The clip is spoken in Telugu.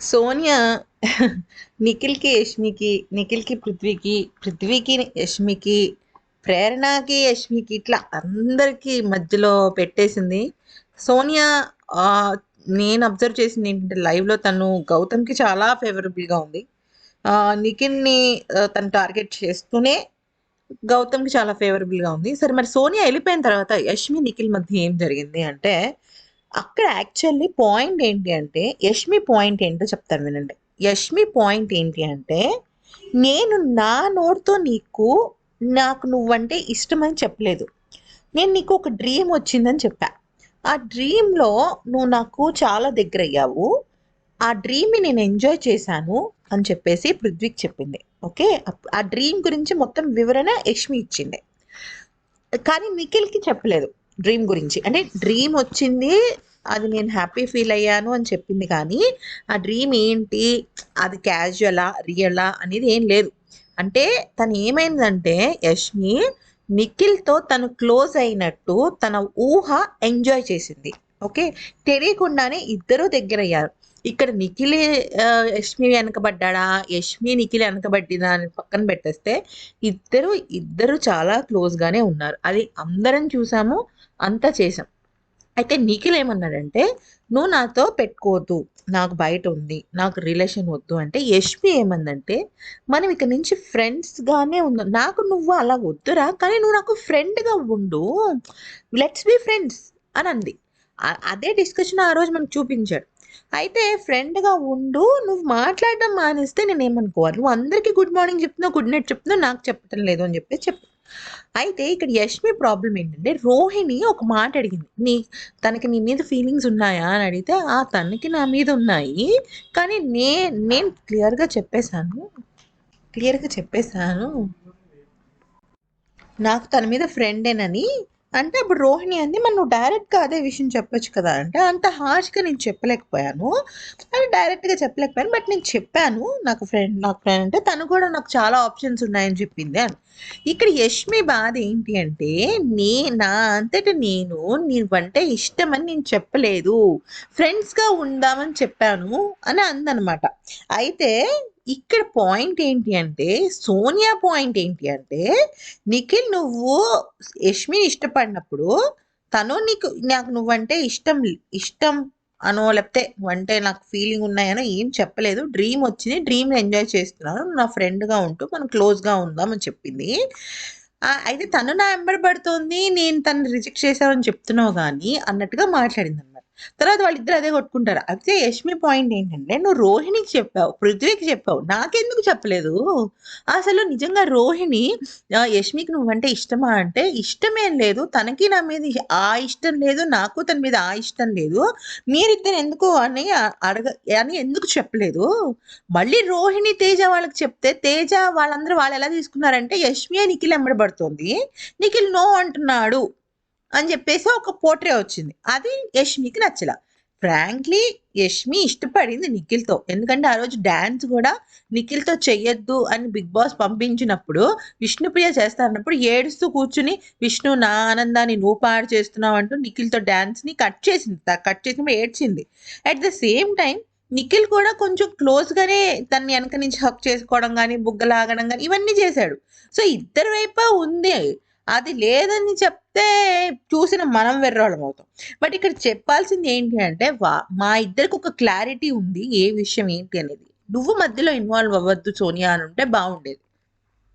సోనియా నిఖిల్‌కి, యష్మికి, నిఖిల్‌కి పృథ్వీకి, పృథ్వీకి యష్మికి, ప్రేరణకి యష్మికి ఇట్లా అందరికీ మధ్యలో పెట్టేసింది. సోనియా నేను అబ్జర్వ్ చేసిందేంటంటే లైవ్‌లో తను గౌతమ్‌కి చాలా ఫేవరబుల్‌గా ఉంది. నిఖిల్‌ని తను టార్గెట్ చేస్తూనే గౌతమ్‌కి చాలా ఫేవరబుల్‌గా ఉంది. సరే మరి సోనియా వెళ్ళిపోయిన తర్వాత యష్మి, నిఖిల్ మధ్య ఏం జరిగింది అంటే, అక్కడ యాక్చువల్లీ పాయింట్ ఏంటి అంటే, యష్మి పాయింట్ ఏంటో చెప్తాను వినండి. యష్మి పాయింట్ ఏంటి అంటే, నేను నా నోటితో నీకు నాకు నువ్వంటే ఇష్టమని చెప్పలేదు. నేను నీకు ఒక డ్రీమ్ వచ్చిందని చెప్పా. ఆ డ్రీమ్‌లో నువ్వు నాకు చాలా దగ్గరయ్యావు. ఆ డ్రీమ్‌ని నేను ఎంజాయ్ చేశాను అని చెప్పేసి పృథ్వీకి చెప్పింది. ఓకే. అప్ ఆ డ్రీమ్ గురించి మొత్తం వివరణ యష్మి ఇచ్చింది. కానీ నిఖిల్‌కి చెప్పలేదు డ్రీమ్ గురించి. అంటే డ్రీమ్ వచ్చింది. అది నేను హ్యాపీ ఫీల్ అయ్యాను అని చెప్పింది కానీ, ఆ డ్రీమ్ ఏంటి? అది క్యాజువలా? రియలా? అనేది ఏం లేదు. అంటే తను ఏమైందంటే యష్మి నిఖిల్‌తో తను క్లోజ్ అయినట్టు తన ఊహ ఎంజాయ్ చేసింది. ఓకే. తెలియకుండానే ఇద్దరు దగ్గరయ్యారు. ఇక్కడ నిఖిల్ యష్మి వెనకబడ్డాడా? యష్మి నిఖిల్ వెనకబడ్డినా అని పక్కన పెట్టేస్తే ఇద్దరు, ఇద్దరు చాలా క్లోజ్‌గానే ఉన్నారు. అది అందరం చూసాము. అంతా చేసాం. అయితే నిఖిల్ ఏమన్నాడంటే, "నువ్వు నాతో పెట్టుకోవద్దు. నాకు బయట ఉంది. నాకు రిలేషన్ వద్దు" అంటే యష్మి ఏమందంటే, "మనం ఇక నుంచి ఫ్రెండ్స్‌గానే ఉందా నాకు నువ్వు అలా వద్దురా! కానీ నువ్వు నాకు ఫ్రెండ్‌గా ఉండు. లెట్స్ బి ఫ్రెండ్స్" అని అంది. అదే డిస్కషన్ ఆ రోజు మనకు చూపించాడు. అయితే ఫ్రెండ్‌గా ఉండు. నువ్వు మాట్లాడడం మానేస్తే నేను ఏమనుకోవాలి నువ్వు అందరికీ గుడ్ మార్నింగ్ చెప్తున్నావు, గుడ్ నైట్ చెప్తున్నావు. నాకు చెప్పటం లేదు అని చెప్పి చెప్పు. అయితే ఇక్కడ యష్మి ప్రాబ్లమ్ ఏంటంటే, రోహిణి ఒక మాట అడిగింది. నీ తనకి నీ మీద ఫీలింగ్స్ ఉన్నాయా? అని అడిగితే, ఆ! తనకి నా మీద ఉన్నాయి. కానీ నే నేను క్లియర్‌గా చెప్పేశాను క్లియర్‌గా చెప్పేశాను నాకు తన మీద ఫ్రెండేనని. అంటే అప్పుడు రోహిణి అంది, మనం నువ్వు డైరెక్ట్‌గా అదే విషయం చెప్పొచ్చు కదా!" అంటే, "అంత హార్ష్‌గా నేను చెప్పలేకపోయాను. అని డైరెక్ట్‌గా చెప్పలేకపోయాను. బట్ నేను చెప్పాను. నాకు ఫ్రెండ్ నాకు ఫ్రెండ్ అంటే తను కూడా నాకు చాలా ఆప్షన్స్ ఉన్నాయని చెప్పింది" అని. ఇక్కడ యష్మి బాధ ఏంటి అంటే, నే నా అంతట నేను నువ్వంటే ఇష్టమని నేను చెప్పలేదు. ఫ్రెండ్స్‌గా ఉందామని చెప్పాను అని అందనమాట. అయితే ఇక్కడ పాయింట్ ఏంటి అంటే, సోనియా పాయింట్ ఏంటి అంటే, నిఖిల్ నువ్వు యష్మిని ఇష్టపడినప్పుడు తను నీకు నాకు నువ్వంటే ఇష్టం ఇష్టం అనో లేకపోతే నువ్వంటే నాకు ఫీలింగ్ ఉన్నాయనో ఏం చెప్పలేదు. డ్రీమ్ వచ్చింది. డ్రీమ్‌ని ఎంజాయ్ చేస్తున్నాను. నా ఫ్రెండ్‌గా ఉంటూ మనం క్లోజ్‌గా ఉందాం అని చెప్పింది. అయితే తను నా ఎంబడి పడుతోంది. నేను తను రిజెక్ట్ చేశానని చెప్తున్నావు కానీ అన్నట్టుగా మాట్లాడింది తర్వాత వాళ్ళిద్దరు అదే కొట్టుకుంటారు. అయితే యష్మి పాయింట్ ఏంటంటే, "నువ్వు రోహిణికి చెప్పావు. పృథ్వీకి చెప్పావు. నాకెందుకు చెప్పలేదు? అసలు నిజంగా రోహిణి యష్మికి నువ్వంటే ఇష్టమా?" అంటే, "ఇష్టమేం లేదు. తనకి నా మీద ఆ ఇష్టం లేదు. నాకు తన మీద ఆ ఇష్టం లేదు. మీరిద్దరు ఎందుకు అని అడగ అని ఎందుకు చెప్పలేదు?" మళ్ళీ రోహిణి, తేజ వాళ్ళకి చెప్తే తేజ వాళ్ళందరూ వాళ్ళు ఎలా తీసుకున్నారంటే, యష్మియే నిఖిల్ ఎంబడబడుతుంది నిఖిల్ నో అంటున్నాడు అని చెప్పేసి ఒక పోట్రే వచ్చింది. అది యష్మికి నచ్చల. ఫ్రాంక్లీ యష్మి ఇష్టపడింది నిఖిల్‌తో. ఎందుకంటే ఆ రోజు డ్యాన్స్ కూడా నిఖిల్‌తో చెయ్యొద్దు అని బిగ్ బాస్ పంపించినప్పుడు, విష్ణుప్రియ చేస్తారన్నప్పుడు ఏడుస్తూ కూర్చుని "విష్ణు నా ఆనందాన్ని నువ్వు పాడు చేస్తున్నావు" అంటూ నిఖిల్‌తో డ్యాన్స్ని కట్ చేసింది. కట్ చేసినప్పుడు ఏడ్చింది. At the same time Nikhil కూడా కొంచెం క్లోజ్‌గానే తన్ని వెనక నుంచి హక్ చేసుకోవడం కానీ బుగ్గ లాగడం ఇవన్నీ చేశాడు. సో, ఇద్దరి వైపు ఉంది. అది లేదని చెప్తే చూసిన మనం వెర్రవాళ్ళం అవుతాం. బట్ ఇక్కడ చెప్పాల్సింది ఏంటి అంటే, వా మా ఇద్దరికి ఒక క్లారిటీ ఉంది. ఏ విషయం ఏంటి అనేది. నువ్వు మధ్యలో ఇన్వాల్వ్ అవ్వద్దు సోనియా అని ఉంటే బాగుండేది